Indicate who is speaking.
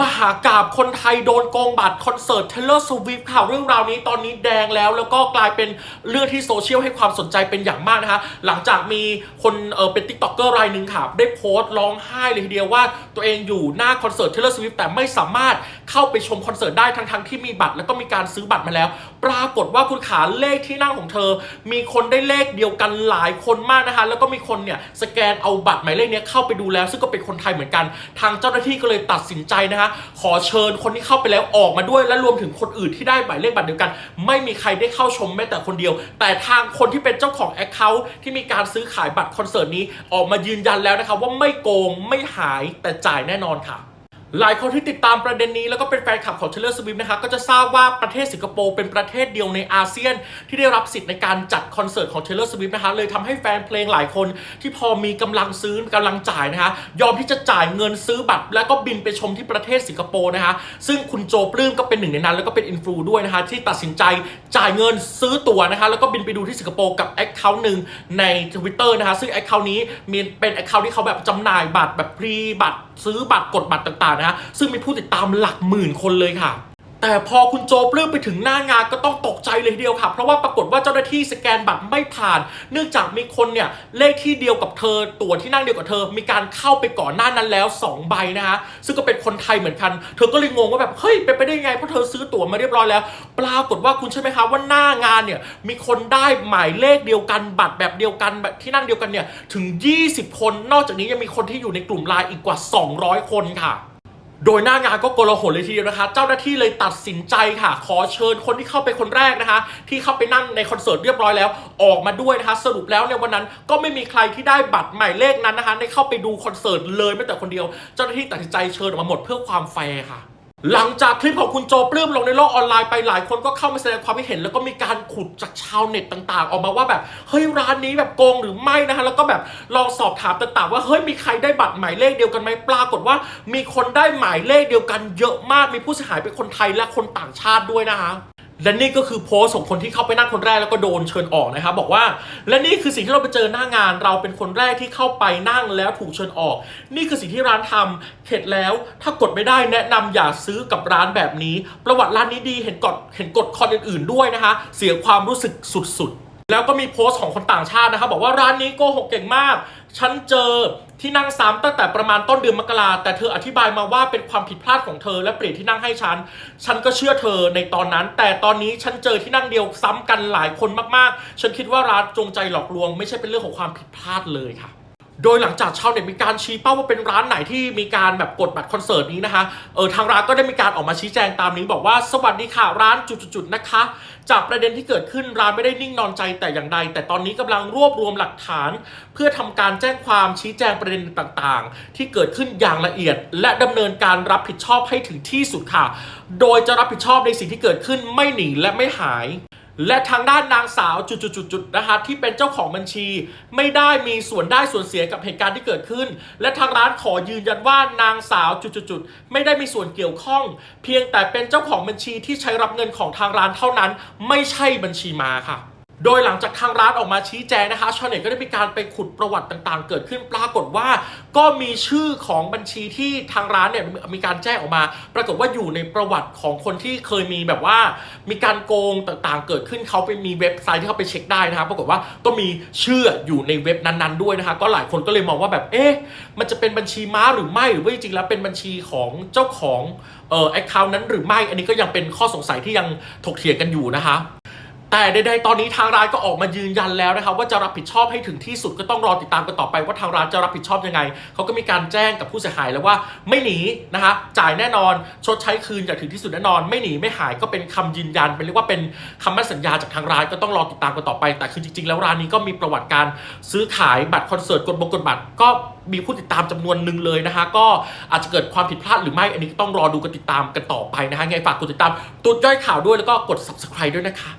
Speaker 1: มหากาบคนไทยโดนโกงบัตรคอนเสิร์ต Taylor Swift ค่ะเรื่องราวนี้ตอนนี้แดงแล้ว แล้วก็กลายเป็นเรื่องที่โซเชียลให้ความสนใจเป็นอย่างมากนะคะหลังจากมีคนเออเป็นติ๊กต็อกเกอร์รายหนึ่งค่ะ ได้โพสต์ร้องไห้เลยทีเดียวว่าตัวเองอยู่หน้าคอนเสิร์ต Taylor Swift แต่ไม่สามารถเข้าไปชมคอนเสิร์ตได้ทั้งๆที่มีบัตร แล้วก็มีการซื้อบัตรมาแล้ว ปรากฏว่าคุณขาเลขที่นั่งของเธอ มีคนได้เลขเดียวกันหลายคนมากนะคะแล้วก็มีคนเนี่ยสแกนเอาบัตรหมายเลขเนี้ยเข้าไปดูแล้ว ซึ่งก็เป็นคนไทยเหมือนกัน ทางเจ้าหน้าที่ก็เลยตัดสินใจนะคะ ขอเชิญคนที่เข้าไปแล้วออกมาด้วย และรวมถึงคนอื่นที่ได้หมายเลขบัตรเดียวกัน ไม่มีใครได้เข้าชมแม้แต่คนเดียว แต่ทางคนที่เป็นเจ้าของแอคเคาท์ที่มีการซื้อขายบัตรคอนเสิร์ตนี้ออกมายืนยันแล้วนะคะว่าไม่โกงไม่หายแต่จ่ายแน่นอนค่ะ หลายคนที่ติดตามประเด็นนี้แล้วก็เป็นแฟนคลับของ Taylor Swift นะคะก็จะทราบว่าประเทศสิงคโปร์เป็นประเทศเดียวในอาเซียน ที่ได้รับสิทธิ์ในการจัดคอนเสิร์ตของ Taylor Swift นะคะเลยทำให้แฟนเพลงหลายคนที่พอมีกำลังซื้อกำลังจ่ายนะคะยอมที่จะจ่ายเงินซื้อบัตร แล้วก็บินไปชมที่ประเทศสิงคโปร์นะคะซึ่งคุณโจปลื้มก็เป็นหนึ่งในนั้น แล้วก็เป็นอินฟลูด้วยนะคะที่ตัดสินใจจ่ายเงินซื้อตั๋วนะคะแล้วก็บินไปดูที่สิงคโปร์กับแอคเคาท์หนึ่งใน Twitter นะคะซึ่งแอคเคาท์นี้มีเป็นแอคเคาท์ที่เขาแบบจำหน่ายบัตรแบบพรีบัตรซื้อบัตรกดบัตรต่างนะฮะซึ่งมีผู้ติดตามหลักหมื่นคนเลยค่ะแต่พอคุณโจปลื้มไปถึงหน้างานก็ต้องตกใจเลยทีเดียวค่ะ เพราะว่าปรากฏว่าเจ้าหน้าที่สแกนบัตรไม่ผ่าน เนื่องจากมีคนเนี่ยเลขที่เดียวกับเธอ ตั๋วที่นั่งเดียวกับเธอ มีการเข้าไปก่อนหน้านั้นแล้ว 2 ใบนะคะซึ่งก็เป็นคนไทยเหมือนกัน เธอก็เลยงงว่าแบบเฮ้ยเป็นไปได้ยังไงเพราะเธอซื้อตั๋วมาเรียบร้อยแล้ว ปรากฏว่าคุณใช่ไหมคะว่าหน้างานเนี่ยมีคนได้หมายเลขเดียวกันบัตรแบบเดียวกันแบบที่นั่งเดียวกันเนี่ยถึง 20 คน นอกจากนี้ยังมีคนที่อยู่ในกลุ่มไลน์อีกกว่า 200 คนค่ะ โดยหน้างานก็โกลาหลเลยทีเดียวนะคะ เจ้าหน้าที่เลยตัดสินใจค่ะ ขอเชิญคนที่เข้าไปคนแรกนะคะ ที่เข้าไปนั่งในคอนเสิร์ตเรียบร้อยแล้ว ออกมาด้วยนะคะ สรุปแล้วในวันนั้นก็ไม่มีใครที่ได้บัตรหมายเลขนั้นนะคะได้เข้าไปดูคอนเสิร์ตเลยแม้แต่คนเดียว เจ้าหน้าที่ตัดสินใจเชิญออกมาหมดเพื่อความแฟร์ค่ะ หลังจากคลิปของคุณโจปลื้มลงในโลกออนไลน์ไปหลายคนก็เข้ามาแสดงความคิดเห็น แล้วก็มีการขุดจากชาวเน็ตต่าง ๆ ออกมาว่าแบบเฮ้ยร้านนี้แบบโกงหรือไม่นะคะแล้วก็แบบลองสอบถามต่างๆ ว่าเฮ้ยมีใครได้บัตรหมายเลขเดียวกันไหมปรากฏว่า มีคนได้หมายเลขเดียวกันเยอะมากมีผู้เสียหายเป็นคนไทยและคนต่างชาติด้วยนะคะ และนี่ก็คือโพสของคนที่เข้าไปนั่งคนแรกแล้วก็โดนเชิญออกนะครับบอกว่า และนี่คือสิ่งที่เราไปเจอหน้างาน เราเป็นคนแรกที่เข้าไปนั่งแล้วถูกเชิญออก นี่คือสิ่งที่ร้านทำเข็ดแล้ว ถ้ากดไม่ได้แนะนำอย่าซื้อกับร้านแบบนี้ ประวัติร้านนี้ดีเห็นกดเห็นกดคอนอื่น ๆด้วยนะคะ เสียความรู้สึกสุดๆ แล้วก็มีโพสต์ของคนต่างชาตินะครับบอกว่าร้านนี้โกหกเก่งมาก ฉันเจอที่นั่งซ้ำตั้งแต่ประมาณต้นเดือนมกราแต่เธออธิบายมาว่าเป็นความผิดพลาดของเธอและเปลี่ยนที่นั่งให้ฉัน ฉันก็เชื่อเธอในตอนนั้น แต่ตอนนี้ฉันเจอที่นั่งเดียวซ้ำกันหลายคนมากๆ ฉันคิดว่าร้านจงใจหลอกลวง ไม่ใช่เป็นเรื่องของความผิดพลาดเลยค่ะ โดยหลังจากชาวเน็ตมีการชี้เป้าว่าเป็นร้านไหนที่มีการแบบกดบัตรคอนเสิร์ตนี้นะคะ เออทางร้านก็ได้มีการออกมาชี้แจงตามนี้บอกว่าสวัสดีค่ะร้านจุดๆนะคะ จากประเด็นที่เกิดขึ้นร้านไม่ได้นิ่งนอนใจแต่อย่างใด แต่ตอนนี้กำลังรวบรวมหลักฐาน เพื่อทำการแจ้งความชี้แจงประเด็นต่างๆ ที่เกิดขึ้นอย่างละเอียด และดำเนินการรับผิดชอบให้ถึงที่สุดค่ะ โดยจะรับผิดชอบในสิ่งที่เกิดขึ้นไม่หนีและไม่หาย และทางด้านนางสาวจุดๆๆนะคะที่เป็นเจ้าของบัญชี ไม่ได้มีส่วนได้ส่วนเสียกับเหตุการณ์ที่เกิดขึ้น และทางร้านขอยืนยันว่านางสาวจุดๆๆไม่ได้มีส่วนเกี่ยวข้อง เพียงแต่เป็นเจ้าของบัญชีที่ใช้รับเงินของทางร้านเท่านั้น ไม่ใช่บัญชีมาค่ะ โดยหลังจากทางร้านออกมาชี้แจงนะคะชาวเน็ตก็ได้มีการไปขุดประวัติต่างๆ เกิดขึ้นปรากฏว่า ก็มีชื่อของบัญชีที่ทางร้านเนี่ยมีการแจ้งออกมา ปรากฏว่าอยู่ในประวัติของคนที่เคยมีแบบว่า มีการโกงต่างๆ เกิดขึ้นเขาไปมีเว็บไซต์ที่เขาไปเช็คได้นะคะปรากฏว่าก็มีชื่ออยู่ในเว็บนั้นๆด้วยนะคะ ก็หลายคนก็เลยมองว่าแบบเอ๊ะมันจะเป็นบัญชีม้าหรือไม่หรือว่าจริงๆแล้วเป็นบัญชีของเจ้าของเอ่อแอคเคาท์นั้นหรือไม่ อันนี้ก็ยังเป็นข้อสงสัยที่ยังถกเถียงกันอยู่นะคะ แต่ใดๆตอนนี้ทางร้านก็ออกมายืนยันแล้วนะครับว่าจะรับผิดชอบให้ถึงที่สุดก็ต้องรอติดตามกันต่อไปว่าทางร้านจะรับผิดชอบยังไงเขาก็มีการแจ้งกับผู้เสียหายแล้วว่าไม่หนีนะคะจ่ายแน่นอนชดใช้คืนอย่างถึงที่สุดแน่นอน ไม่หนีไม่หายก็เป็นคำยืนยันเป็นเรียกว่าเป็นคำมั่นสัญญาจากทางร้านก็ต้องรอติดตามกันต่อไป แต่คือจริงๆ แล้วร้านนี้ก็มีประวัติการซื้อขายบัตรคอนเสิร์ตกดบงกดบัตรก็มีผู้ติดตามจำนวนหนึ่งเลยนะคะก็อาจจะเกิดความผิดพลาดหรือไม่อันนี้ต้องรอดูกันติดตามกันต่อไปนะคะไงฝากกดติดตามตุดย่อยข่าวด้วยแล้วก็กด subscribe ด้วยนะคะ